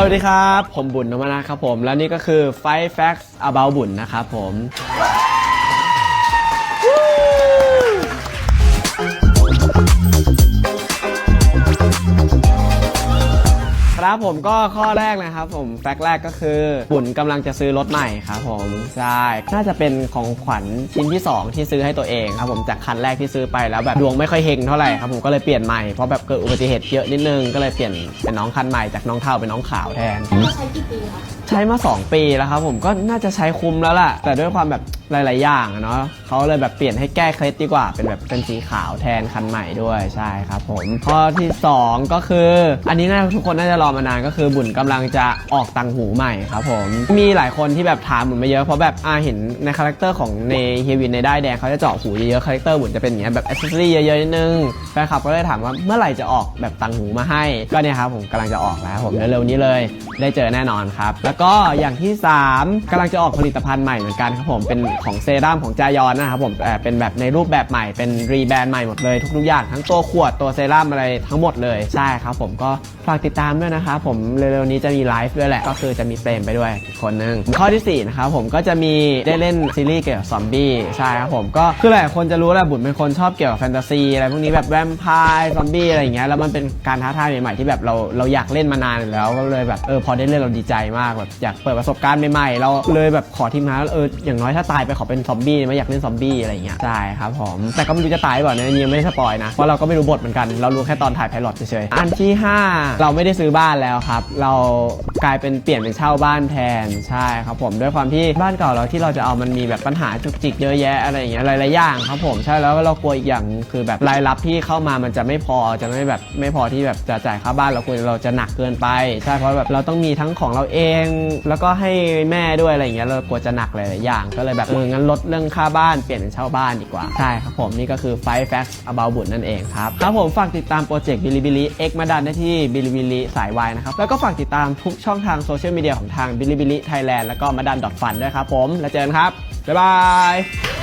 สวัสดีครับ ผมบุญนมนะครับผม และนี่ก็คือ Five Facts about บุญนะครับผม ครับผมก็ข้อแรกนะครับผมแฟกต์แรกก็คือบุญกำลังจะซื้อรถใหม่ครับผมใช่น่าจะเป็นของขวัญชิ้นที่ 2 ที่ซื้อให้ตัวเองครับผมจากคันแรกที่ซื้อไปแล้วแบบดวงไม่ค่อยเฮงเท่าไหร่ครับผมก็เลยเปลี่ยนใหม่เพราะแบบเกิดอุบัติเหตุเยอะนิดนึงก็เลยเปลี่ยนเป็นน้องคันใหม่จากน้องเทาเป็นน้องขาวแทนเราใช้กี่ปีคะ ใช้มา 2 ปีแล้วครับผมก็น่าจะใช้คุ้มแล้วล่ะ แต่ด้วยความแบบ หลาย ๆ อย่างอะเนาะเขาเลยแบบเปลี่ยนให้แก้เคล็ดดีกว่า เป็นแบบเป็นสีขาวแทนคันใหม่ด้วยใช่ครับผม ข้อที่ 2 ก็คือ อันนี้น่าทุกคนน่าจะรอมานานก็คือบุญกำลังจะออกตังหูใหม่ครับผม มีหลายคนที่แบบถามบุญมาเยอะเพราะแบบอาเห็นในคาแรคเตอร์ของในเฮวินในได้แดงเขาจะเจาะหูเยอะๆคาแรคเตอร์บุญจะเป็นอย่างเงี้ยแบบอ c เซสซอรี่เยอะๆนิดนึงแฟนคลับก็เลยถามว่าเมื่อไหร่จะออกแบบตังหูมาให้ ก็เนี่ยครับผมกำลังจะออกแล้วครับผมเร็วๆนี้เลย ได้เจอแน่นอนครับ แล้วก็อย่างที่ 3กำลังจะออกผลิตภัณฑ์ใหม่เหมือนกันครับผมเป็นของเซรั่มของจายอนนะครับผมแต่เป็นแบบในรูปแบบใหม่เป็นรีแบรนด์ใหม่หมดเลยทุกๆอย่างทั้งตัวขวดตัวเซรั่มอะไรทั้งหมดเลยใช่ครับผมก็ ฝากติดตามด้วยนะครับผมเร็วๆนี้จะมีไลฟ์ด้วยแหละ ก็คือจะมีเฟรมไปด้วยอีกคนนึง ข้อที่ 4 นะครับผมก็จะมีได้เล่นซีรีส์เกี่ยวกับซอมบี้ใช่ครับผมก็คือหลายคนจะรู้แหละบุญเป็นคนชอบเกี่ยวกับแฟนตาซีอะไรพวกนี้แบบแวมไพร์ซอมบี้อะไรอย่างเงี้ยแล้วมันเป็นการท้าทายใหม่ๆที่แบบเราเราอยากเล่นมานานแล้วก็เลยแบบเออพอได้เล่นเราดีใจมากแบบอยากเปิดประสบการณ์ใหม่ๆเราเลยแบบขอทีมงานว่าเอออย่างน้อยถ้าตายไปขอเป็นซอมบี้ไม่อยากเล่นซอมบี้อะไรอย่างเงี้ยใช่ครับผมแต่ก็ไม่รู้จะตายหรือเปล่านะอันนี้ยังไม่ได้สปอยนะเพราะเราก็ไม่รู้บทเหมือนกันเรารู้แค่ตอนถ่ายไพลอตเฉยๆอันที่ห้าเราไม่ได้ซื้อบ้านแล้วครับ เรากลายเป็นเปลี่ยนเป็นเช่าบ้านแทนใช่ครับผมด้วยความที่บ้านเก่าเราที่เราจะเอามันมีแบบปัญหาจุกจิกเยอะแยะอะไรอย่างเงี้ยหลายๆอย่างครับผมใช่แล้วเรากลัวอีกอย่างคือแบบรายรับที่เข้ามามันจะไม่พอจะไม่แบบไม่พอที่แบบจะจ่ายค่าบ้านเรากลัวเราจะหนักเกินไป ใช่เพราะแบบเราต้องมีทั้งของเราเอง แล้วก็ให้แม่ด้วยอะไรอย่างเงี้ยเรากลัวจะหนักหลายๆอย่าง ก็เลยแบบเอองั้นลดเรื่องค่าบ้านเปลี่ยนเป็นเช่าบ้านดีกว่าใช่ครับผมนี่ก็คือ five facts about บุญนั่นเองครับครับผมฝากติดตามโปรเจกต์บิลิบิลิเอ็กมาดันได้ที่บิลิบิลิสายวายนะครับ แล้วก็ฝากติดตามทุกช่องทางโซเชียลมีเดียของทางบิลิบิลิไทยแลนด์แล้วก็มาดันดอทฟันด้วยครับผม แล้วเจอกันครับ บ๊ายบาย